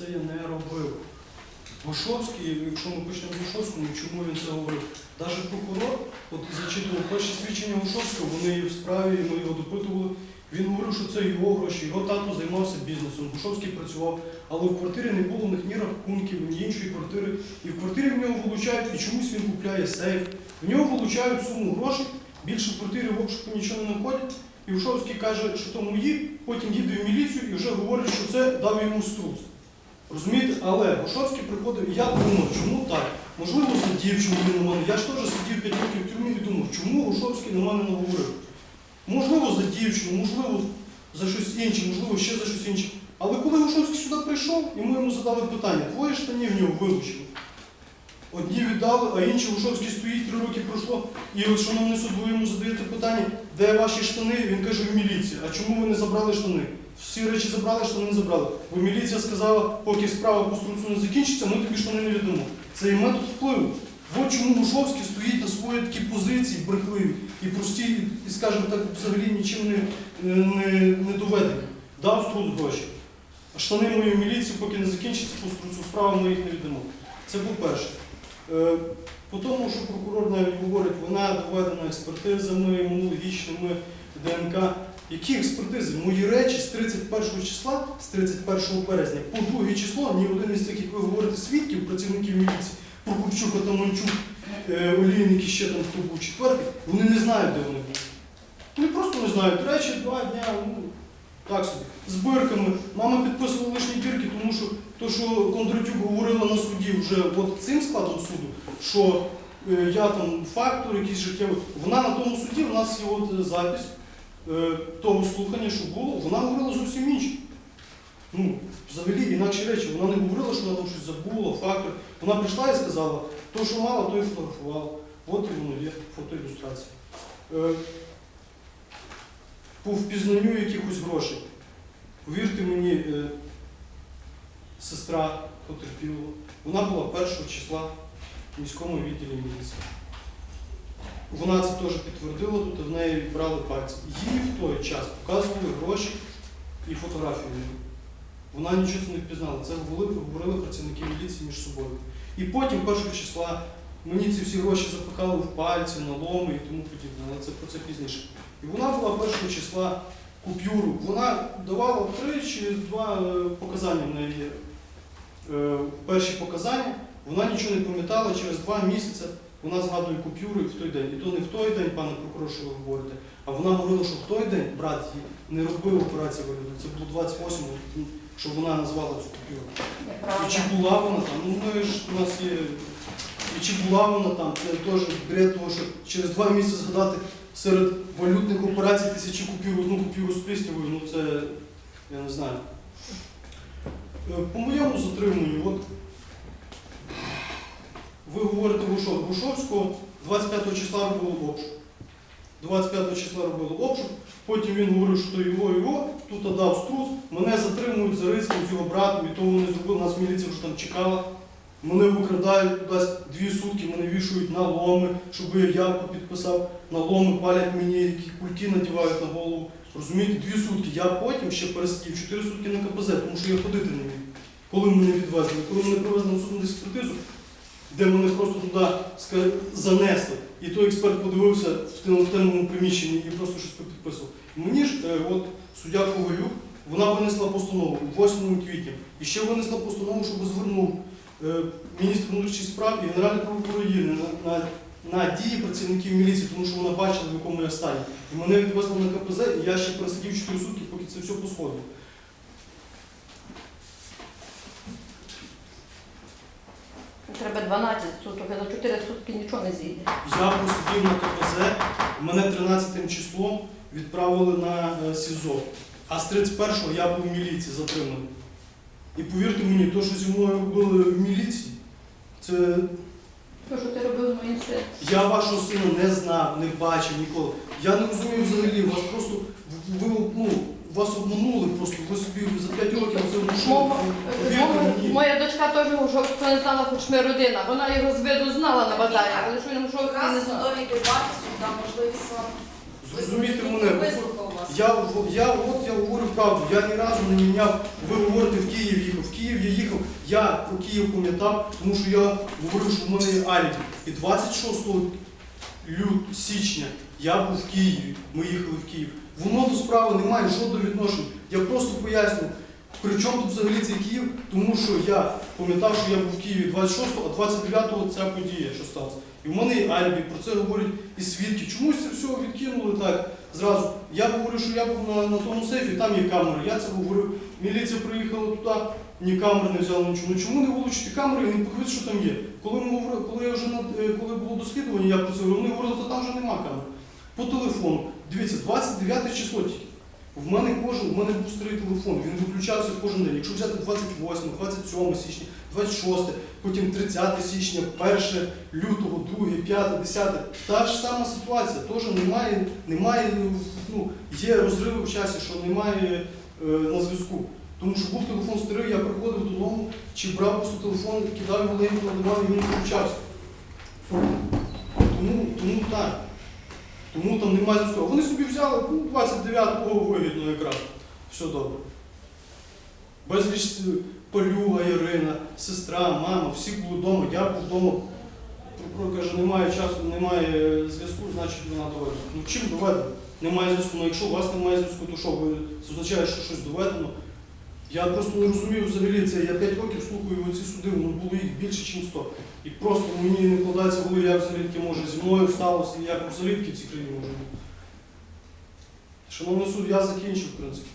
це я не робив. Гошовський, якщо ми почнемо з Гошовського, ну, чому він це говорив? Навіть прокурор, от зачитував перші свідчення Гошовського, вони в справі, ми його допитували. Він говорив, що це його гроші, його тато займався бізнесом, Гошовський працював, але в квартирі не було в них ні рахунків, ні іншої квартири. І в квартирі в нього вилучають, і чомусь він купляє сейф. В нього вилучають суму грошей, більше в квартирі в обшуку нічого не знаходять. І Гошовський каже, що то мої, потім їде в міліцію і вже говорить, що це дав йому струц. Розумієте, але Гошовський приходив, і я думав, чому так? Можливо, сидів, чому він на мене. Я ж теж сидів 5 років в тюрмі і думав, чому Гошовський на мене не. Можливо, за дівчину, можливо, за щось інше, можливо, ще за щось інше. Але коли Гошовський сюди прийшов, і ми йому задали питання, твої штані в нього вилучили. Одні віддали, а інші Гошовський стоїть, три роки пройшло. І от, шановний суд, ви йому задаєте питання, де ваші штани? Він каже, в міліції. А чому ви не забрали штани? Всі речі забрали, штани не забрали. Бо міліція сказала, поки справа по струцу не закінчиться, ми тобі штани не віддамо. Це і метод впливу. От чому Гушовський стоїть на своїй такій позиції брехливі і прості, і, скажімо так, взагалі нічим не, не, не доведені. Дав струц гроші. А штани мої в міліції, поки не закінчиться по струцу справа, ми їх не віддамо. Це по-перше. По тому, що прокурор навіть говорить, вона доведена експертизами, імунологічними, ДНК. Які експертизи? Мої речі з 31 числа, з 31 березня, по 2 число, ні один із цих, як ви говорите, свідків, працівників міліції, Прокопчук, Атаманчук, е, Олійник і ще там хто був четвертий, вони не знають, де вони були. Вони просто не знають. Речі два дня, ну, так собі, з бирками. Мама підписувала лишні бірки, тому що то, що Кондратюк говорила на суді вже от цим складом суду, що е, я там фактор якийсь життєвий, вона на тому суді, у нас є от запись того слухання, що було, вона говорила зовсім інше. Ну, взагалі інакші речі. Вона не говорила, що вона там щось забула, фактор. Вона прийшла і сказала, то, що мала, то і фотографувала. От і воно є фотоілюстрація. Е, по впізнанню якихось грошей. Повірте мені, е, сестра потерпілого, вона була першого числа в міському відділі міліції. Вона це теж підтвердила, тут в неї брали пальці. Їй в той час показували гроші і фотографії. Вона нічого це не впізнала. Це говорили, говорили працівники міліції між собою. І потім, першого числа, мені ці всі гроші запихали в пальці, на ломи і тому подібне, але це про це пізніше. І вона була першого числа купюру. Вона давала три чи два е, показання в неї. Е, Перші показання, вона нічого не пам'ятала, через два місяці вона згадує купюру і в той день. І то не в той день, пане прокурор, що ви говорите, а вона говорила, що в той день брат не робив операції вигляду. Це було 28-го, що вона назвала цю купюру. І чи була вона там? Ну ми ж у нас є. І чи була вона там? Це теж бред того, що через два місяці згадати серед валютних операцій тисячі купюр, одну купюру з пліснявою, ну це я не знаю. Е, По моєму затриманню, от ви говорите Гушов, Гушовського 25 числа робили обшук. 25 числа робили обшук, потім він говорив, що його, його, тут дав струс, мене затримують за риском цього брату, і того вони зробили, нас міліція вже там чекала. Мене викрадають кудись дві сутки, мене вішують на ломи, щоб я явку підписав, на ломи палять мені, які кульки надівають на голову. Розумієте, дві сутки. Я потім ще пересидів 4 сутки на КПЗ, тому що я ходити не міг. Коли мене відвезли, коли мене привезли на судну експертизу, де мене просто туди занесли. І той експерт подивився в темному приміщенні і просто щось підписував. Мені ж е, от суддя Ковалюк, вона винесла постанову 8 квітня. І ще винесла постанову, щоб звернув е, міністр внутрішніх справ і Генеральний прокурор на, на, на дії працівників міліції, тому що вона бачила, в якому я стані. І мене відвезли на КПЗ, і я ще пересидів 4 сутки, поки це все посходило. Треба 12 суток, а за 4 сутки нічого не зійде. Я посидів на КПЗ, мене 13 числом відправили на е, СІЗО. А з 31-го я був в міліції затриманий. І повірте мені, то, що зі мною робили в міліції, це То, що ти робив з моїм сином. я вашого сина не знав, не бачив ніколи. Я не розумію взагалі, вас просто ви, ну, вас обманули просто, ви собі за 5 років це внушили. Мова-. Моя дочка теж жорстко не знала, хоч ми родина. Вона його з виду знала на базарі, але що він жорстко не Раз знала. судові дебати, там можливість вам Зрозумійте мене. Я, я от я говорю правду, я ні разу не міняв. Ви говорите, в Київ їхав. В Київ я їхав. Я про Київ пам'ятав, тому що я говорив, що в мене є алібі. І 26 лют, січня я був в Києві. Ми їхали в Київ. Воно до справи не має жодного відношення. Я просто пояснюю. При чому тут взагалі цей Київ? Тому що я пам'ятав, що я був в Києві 26-го, а 29-го ця подія, що сталося. І в мене є алібі, про це говорять і свідки. Чомусь це все відкинули так зразу. Я говорю, що я був на, на тому сейфі, там є камери. Я це говорив. Міліція приїхала туди, ні камери не взяла нічого. Ну чому не вилучити камери і не подивитися, що там є? Коли ми говорили, коли я вже е, коли було дослідження, я про це говорив, вони говорили, що там вже нема камер. По телефону. Дивіться, 29 число тільки. В мене кожен, в мене був старий телефон, він виключався кожен день. Якщо взяти 28, 27 січня, 26, потім 30 січня, 1 лютого, 2, 5, 10, та ж сама ситуація. Теж немає, немає, ну, є розриви в часі, що немає е, на зв'язку. Тому що був телефон старий, я приходив додому, чи брав просто телефон, кидав його леньку на і він виключався. Тому, тому так. Тому там немає зв'язку. Вони собі взяли ну, 29-го вигідно якраз. Все добре. Безліч е, Полюга, Ірина, сестра, мама, всі були вдома, я був вдома. Прокурор каже, немає часу, немає зв'язку, значить вона доведена. Ну чим доведено? Немає зв'язку. Ну якщо у вас немає зв'язку, то що, ви означає, що щось доведено? Я просто не розумію взагалі це. Я 5 років слухаю ці суди, воно було їх більше, ніж 100. І просто мені не вкладається в голову, як взагалі може зі мною сталося, як взагалі в цій країні може бути. Шановний суд, я закінчив, в принципі.